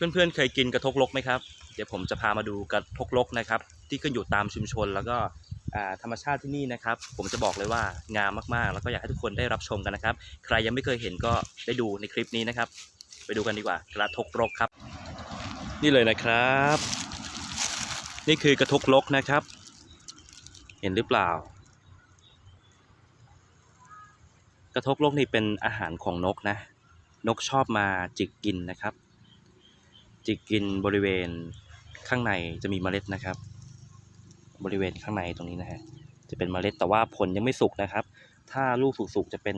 เพื่อนๆเคยกินกระทกลกไหมครับ เดี๋ยวผมจะพามาดูกระทกลกนะครับ ที่ขึ้นอยู่ตามชุมชนแล้วก็ธรรมชาติที่นี่นะครับ ผมจะบอกเลยว่างามมากๆ แล้วก็อยากให้ทุกคนได้รับชมกันนะครับ ใครยังไม่เคยเห็นก็ได้ดูในคลิปนี้นะครับ ไปดูกันดีกว่ากระทกลกครับ นี่เลยนะครับ นี่คือกระทกลกนะครับ เห็นหรือเปล่า กระทกลกนี่เป็นอาหารของนกนะ นกชอบมาจิกกินนะครับ จิกกินบริเวณข้างในจะมีเมล็ดนะครับ บริเวณข้างในตรงนี้นะฮะจะเป็นเมล็ดแต่ว่าผลยังไม่สุกนะครับ ถ้าลูกสุกๆจะเป็น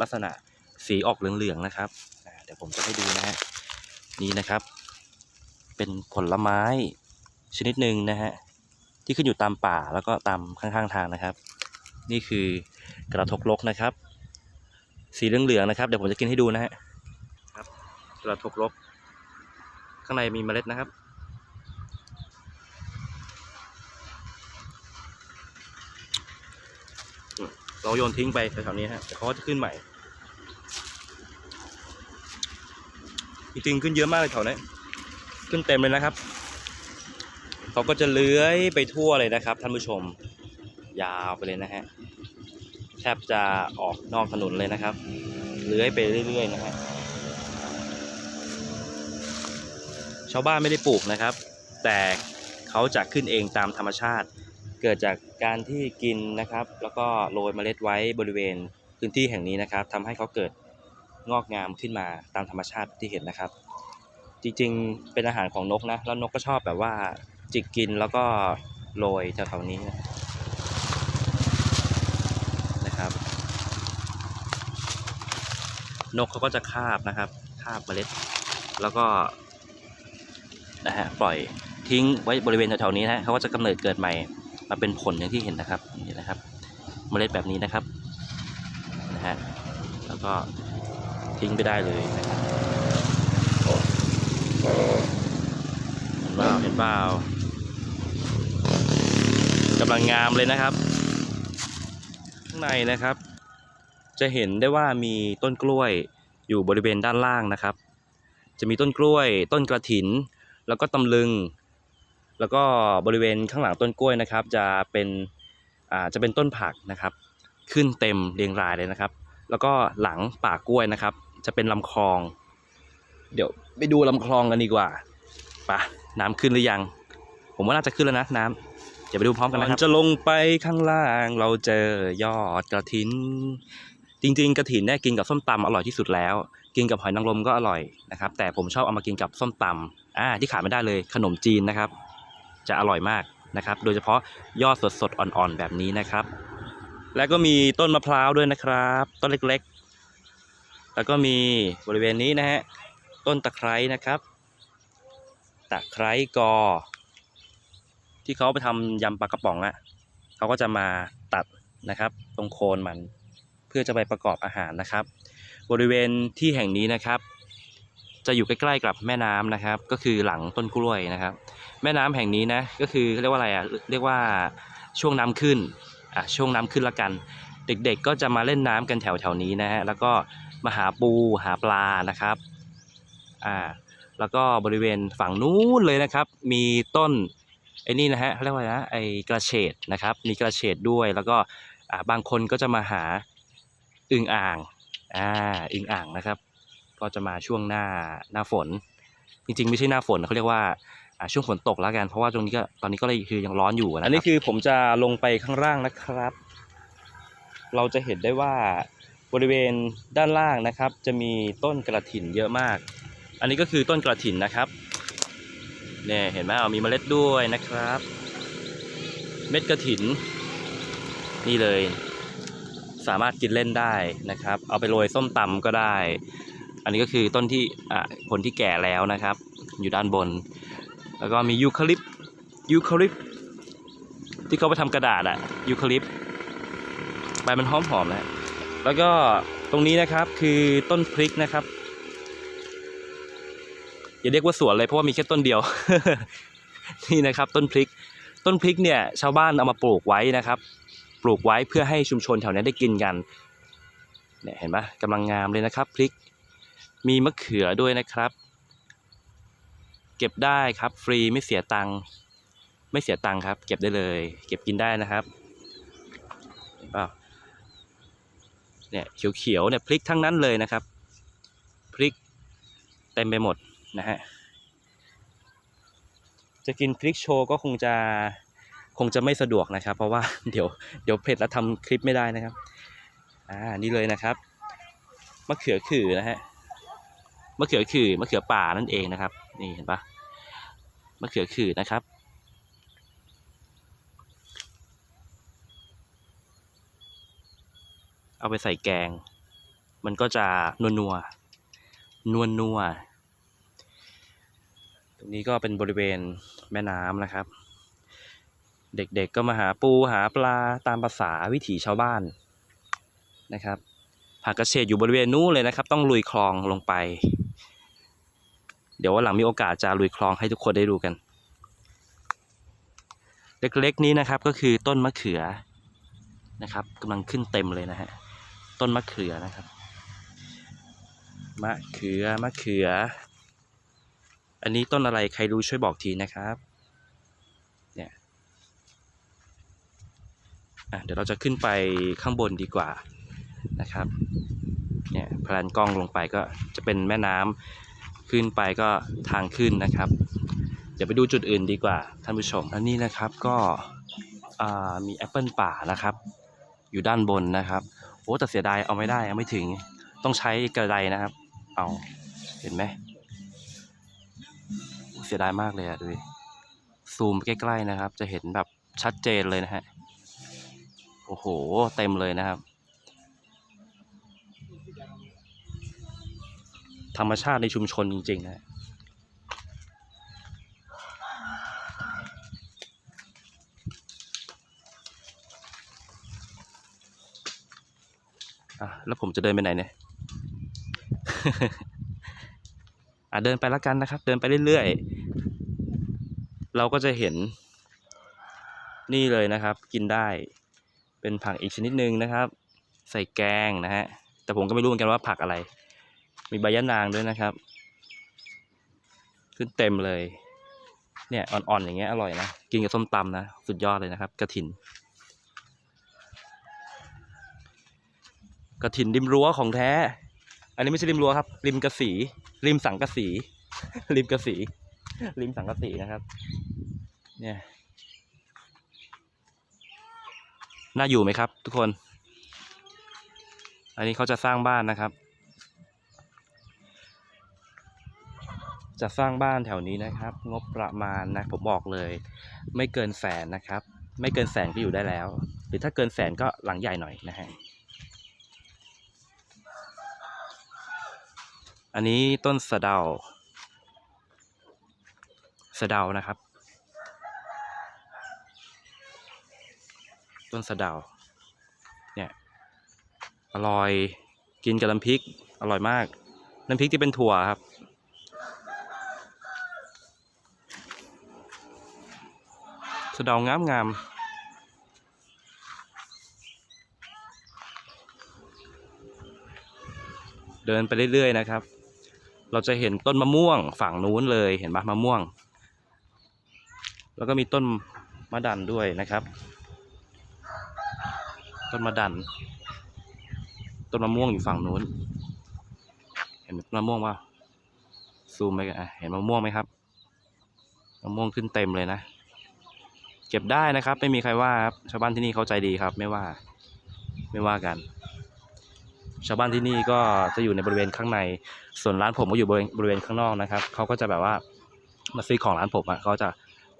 ลักษณะสีออกเหลืองๆนะครับเดี๋ยวผมจะให้ดูนะฮะนี่นะครับ เป็นผลไม้ชนิดหนึ่งนะฮะที่ขึ้นอยู่ตามป่าแล้วก็ตามข้างๆทางนะครับ นี่คือกระทกลกนะครับ สีเหลืองๆนะครับเดี๋ยวผมจะกินให้ดูนะฮะครับกระทกลก ข้างในมีเมล็ดนะครับ เราโยนทิ้งไปแถวๆนี้ฮะแต่เขาก็จะขึ้นใหม่ จริงๆขึ้นเยอะมากเลยแถวนี้ขึ้นเต็มเลยนะครับเขาก็จะเลื้อยไปทั่วเลยนะครับ ท่านผู้ชม ยาวไปเลยนะฮะแทบจะออกนอกถนนเลยนะครับ เลื้อยไปเรื่อยๆนะฮะ ชาวบ้านไม่ได้ปลูกนะครับ แต่เขาจะขึ้นเองตามธรรมชาติ เกิดจากการที่กินนะครับ แล้วก็โรยเมล็ดไว้บริเวณพื้นที่แห่งนี้นะครับทำให้เขาเกิดงอกงามขึ้นมาตามธรรมชาติที่เห็นนะครับ จริงๆเป็นอาหารของนกนะแล้วนกก็ชอบแบบว่าจิกกินแล้วก็โรยแถวๆนี้นะนะครับ นกเขาก็จะคาบนะครับคาบเมล็ด แล้วก็ นะฮะปล่อยทิ้งไว้บริเวณแถวๆนี้นะฮะเขาก็จะกำเนิดเกิดใหม่มาเป็นผลอย่างที่เห็นนะครับนี่นะครับ เมล็ดแบบนี้นะครับนะฮะแล้วก็ทิ้งไปได้เลยนะครับเห็นเปล่าเห็นเปล่ากำลังงามเลยนะครับ ข้างในนะครับ จะเห็นได้ว่ามีต้นกล้วยอยู่บริเวณด้านล่างนะครับ จะมีต้นกล้วย ต้นกระถิน แล้วก็ตำลึง แล้วก็บริเวณข้างหลังต้นกล้วยนะครับ จะเป็นอ่าจะเป็นต้นผักนะครับ ขึ้นเต็มเรียงรายเลยนะครับ แล้วก็หลังป่ากล้วยนะครับ จะเป็นลำคลอง เดี๋ยวไปดูลำคลองกันดีกว่าปะน้ำขึ้นหรือยัง ผมว่าน่าจะขึ้นแล้วนะน้ำเดี๋ยวไปดูพร้อมกันนะครับจะลงไปข้างล่างเราเจอยอดกระถิน จริง ๆ กระถินเนี่ยกินกับส้มตำอร่อยที่สุดแล้ว กินกับหอยนางรมก็อร่อยนะครับ แต่ผมชอบเอามากินกับส้มตำ อ่าที่ขาดไม่ได้เลยขนมจีนนะครับ จะอร่อยมากนะครับ โดยเฉพาะยอดสดๆอ่อนๆแบบนี้นะครับ แล้วก็มีต้นมะพร้าวด้วยนะครับ ต้นเล็กๆ แล้วก็มีบริเวณนี้นะฮะต้นตะไคร้นะครับ ตะไคร้กอ ที่เขาไปทำยำปลากระป๋องอะ่ะเขาก็จะมาตัดนะครับ ตรงโคนมันเพื่อจะไปประกอบอาหารนะครับ บริเวณที่แห่งนี้นะครับ จะอยู่ใกล้ๆกับแม่น้ำนะครับ ก็คือหลังต้นกล้วยนะครับ แม่น้ำแห่งนี้นะก็คือเรียกว่าอะไรอะเรียกว่าช่วงน้ำขึ้นอะช่วงน้ำขึ้นละกัน เด็กๆก็จะมาเล่นน้ำกันแถวๆนี้นะฮะแล้วก็มาหาปูหาปลานะครับอ่าแล้วก็บริเวณฝั่งนู้นเลยนะครับ มีต้นไอ้นี่นะฮะเรียกว่าอะไรนะไอ้กระเฉดนะครับ มีกระเฉดด้วย แล้วก็อ่าบางคนก็จะมาหาอึ่งอ่างอ่าอึ่งอ่างนะครับ ก็จะมาช่วงหน้าหน้าฝน จริงๆ ไม่ใช่หน้าฝนเขาเรียกว่าช่วงฝนตกแล้วกันเพราะว่าตรงนี้ก็ตอนนี้ก็เลยคือยังร้อนอยู่นะอันนี้คือผมจะลงไปข้างล่างนะครับ เราจะเห็นได้ว่าบริเวณด้านล่างนะครับ จะมีต้นกระถินเยอะมาก อันนี้ก็คือต้นกระถินนะครับเนี่ยเห็นไหมเอามีเมล็ดด้วยนะครับ เม็ดกระถิน นี่เลย สามารถกินเล่นได้นะครับ เอาไปโรยส้มตำก็ได้ อันนี้ก็คือต้นที่ผลที่แก่แล้วนะครับ อยู่ด้านบน แล้วก็มียูคาลิปยูคาลิปที่เขาไปทำกระดาษอะยูคาลิปใบมันหอมหอมๆนะฮะแล้วก็ตรงนี้นะครับคือต้นพริกนะครับอย่าเรียกว่าสวนเลยเพราะว่ามีแค่ต้นเดียว นี่นะครับ ต้นพริก ต้นพริกเนี่ย ชาวบ้านเอามาปลูกไว้นะครับ ปลูกไว้เพื่อให้ชุมชนแถวนี้ได้กินกันเนี่ยเห็นปะกำลังงามเลยนะครับ พริก มีมะเขือด้วยนะครับ เก็บได้ครับ ฟรีไม่เสียตังค์ไม่เสียตังค์ครับ เก็บได้เลย เก็บกินได้นะครับเนี่ยเขียวๆเนี่ยพริกทั้งนั้นเลยนะครับ พริกเต็มไปหมดนะฮะจะกินพริกโชว์ก็คงจะคงจะไม่สะดวกนะครับ เพราะว่าเดี๋ยวเดี๋ยวเผ็ดแล้วทำคลิปไม่ได้นะครับ อ่านี่เลยนะครับมะเขือขื่อนะฮะ มะเขือขื่อมะเขือป่านั่นเองนะครับ นี่เห็นปะมะเขือขื่อนะครับ เอาไปใส่แกง มันก็จะนัวนัวนัวนัวตรงนี้ก็เป็นบริเวณแม่น้ำนะครับ เด็กๆกก็มาหาปูหาปลาตามภาษาวิถีชาวบ้านนะครับผักกระเฉดอยู่บริเวณนู้นเลยนะครับ ต้องลุยคลองลงไป เดี๋ยววันหลังมีโอกาสจะลุยคลองให้ทุกคนได้ดูกัน เล็กๆนี้นะครับก็คือต้นมะเขือนะครับกำลังขึ้นเต็มเลยนะฮะต้นมะเขือนะครับมะเขือมะเขือ อันนี้ต้นอะไรใครรู้ช่วยบอกทีนะครับเนี่ยอะเดี๋ยวเราจะขึ้นไปข้างบนดีกว่านะครับเนี่ยแพลนกล้องลงไปก็จะเป็นแม่น้ำ ขึ้นไปก็ทางขึ้นนะครับ เดี๋ยวไปดูจุดอื่นดีกว่าท่านผู้ชมอันนี้นะครับก็มีแอปเปิลป่านะครับ อยู่ด้านบนนะครับโอ้แต่เสียดายเอาไม่ได้เอาไม่ถึงต้องใช้กระไดนะครับ เอาเห็นไหมเสียดายมากเลยอะดูดิซูมใกล้ๆนะครับ จะเห็นแบบชัดเจนเลยนะฮะโอ้โห เต็มเลยนะครับ ธรรมชาติในชุมชนจริงๆนะแล้วผมจะเดินไปไหนเนี่ยอะเดินไปแล้วกันนะครับ เดินไปเรื่อยๆ เราก็จะเห็นนี่เลยนะครับ กินได้เป็นผักอีกชนิดหนึ่งนะครับ ใส่แกงนะฮะแต่ผมก็ไม่รู้เหมือนกันว่าผักอะไร มีใบยะนางด้วยนะครับ ขึ้นเต็มเลย เนี่ยอ่อนๆอย่างเงี้ยอร่อยนะ กินกับส้มตำนะ สุดยอดเลยนะครับกระถินกระถินริมรั้วของแท้ อันนี้ไม่ใช่ริมรั้วครับ ริมกระสี ริมสังกะสี ริมกระสี ริมสังกะสีนะครับ เนี่ย น่าอยู่ไหมครับ ทุกคน อันนี้เขาจะสร้างบ้านนะครับ จะสร้างบ้านแถวนี้นะครับ งบประมาณนะผมบอกเลย ไม่เกินแสนนะครับ ไม่เกินแสนก็อยู่ได้แล้ว หรือถ้าเกินแสนก็หลังใหญ่หน่อยนะฮะอันนี้ต้นสะเดาสะเดานะครับ ต้นสะเดาเนี่ยอร่อยกินกับน้ำพริกอร่อยมาก น้ำพริกที่เป็นถั่วครับ สะเดางามงามเดินไปเรื่อยๆนะครับ เราจะเห็นต้นมะม่วงฝั่งนู้นเลยเห็นปะมะม่วง แล้วก็มีต้นมะดันด้วยนะครับ ต้นมะดัน ต้นมะม่วงอยู่ฝั่งนู้น เห็นมะม่วงป่ะซูมไปกันเห็นมะม่วงไหมครับมะม่วงขึ้นเต็มเลยนะ เก็บได้นะครับ ไม่มีใครว่าครับชาวบ้านที่นี่เขาใจดีครับ ไม่ว่าไม่ว่ากัน ชาวบ้านที่นี่ก็จะอยู่ในบริเวณข้างใน ส่วนร้านผมก็อยู่บริเวณบริเวณข้างนอกนะครับเขาก็จะแบบว่ามาซื้อของร้านผมอะเขาจะ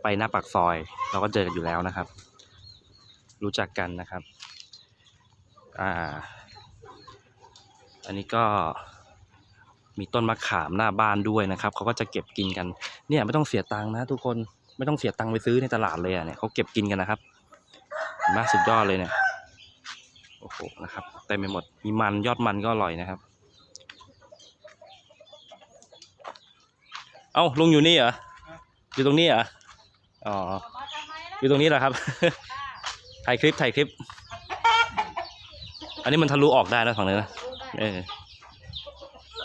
ไปหน้าปากซอย เราก็เจอกันอยู่แล้วนะครับ รู้จักกันนะครับอ่าอันนี้ก็มีต้นมะขามหน้าบ้านด้วยนะครับเขาก็จะเก็บกินกัน เนี่ยไม่ต้องเสียตังค์นะทุกคน ไม่ต้องเสียตังค์ไปซื้อในตลาดเลยอะเนี่ยเขาเก็บกินกันนะครับเห็นไหมสุดยอดเลยเนี่ยโอ้โหนะครับเต็มไปหมดมีมันยอดมันก็อร่อยนะครับ เอ้าลุงอยู่นี่เหรออยู่ตรงนี้เหรออ๋ออยู่ตรงนี้เหรอครับถ่ายคลิปถ่ายคลิป อันนี้มันทะลุออกได้นะฝั่งนี้นะเออ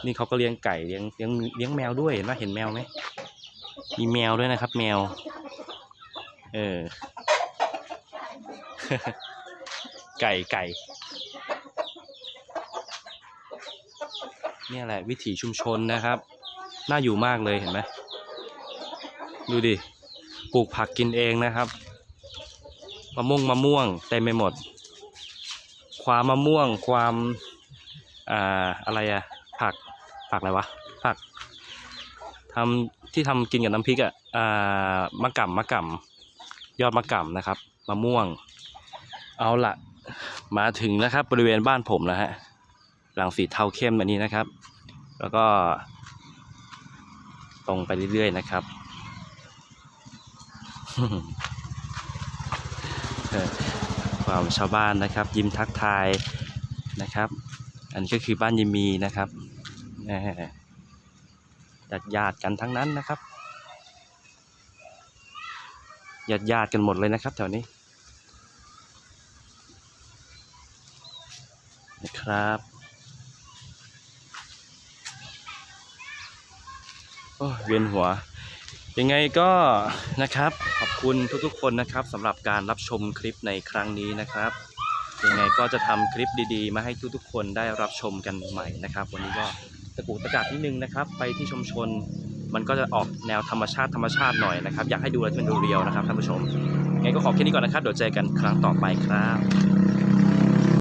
นี่เขาก็เลี้ยงไก่เลี้ยงเลี้ยงเลี้ยงแมวด้วยเห็นไหมเห็นแมวไหม มีแมวด้วยนะครับ แมว เออ ไก่ไก่ เนี่ยแหละวิถีชุมชนนะครับ น่าอยู่มากเลยเห็นไหม ดูดิ ปลูกผักกินเองนะครับมะม่วงมะม่วงเต็มไปหมด ความมะม่วงความอ่าอะไรอะผักผักอะไรวะผักทำ ที่ทำกินกับน้ำพริกอะอ่ามะกำมะกำยอดมะกำนะครับมะม่วง เอาละมาถึงนะครับ บริเวณบ้านผมแล้วฮะหลังสีเทาเข้มอันนี้นะครับ แล้วก็ ตรงไปเรื่อยๆนะครับความชาวบ้านนะครับ ยิ้มทักทายนะครับ อันนี้ก็คือบ้านยิมีนะครับ ญาติญาติกันทั้งนั้นนะครับญาติญาติกันหมดเลยนะครับแถวนี้นะครับโอ้เวียนหัว ยังไงก็นะครับ ขอบคุณทุกๆคนนะครับสำหรับการรับชมคลิปในครั้งนี้นะครับ ยังไงก็จะทำคลิปดีๆ มาให้ทุกๆคนได้รับชมกันใหม่นะครับ วันนี้ก็ ตะกุกตะกากนิดนึงนะครับ ไปที่ชุมชนมันก็จะออกแนวธรรมชาติธรรมชาติหน่อยนะครับ อยากให้ดูอะไรที่มันเรียวๆนะครับท่านผู้ชมยังไงก็ขอแค่นี้ก่อนนะครับเดี๋ยวเจอกันครั้งต่อไปครับ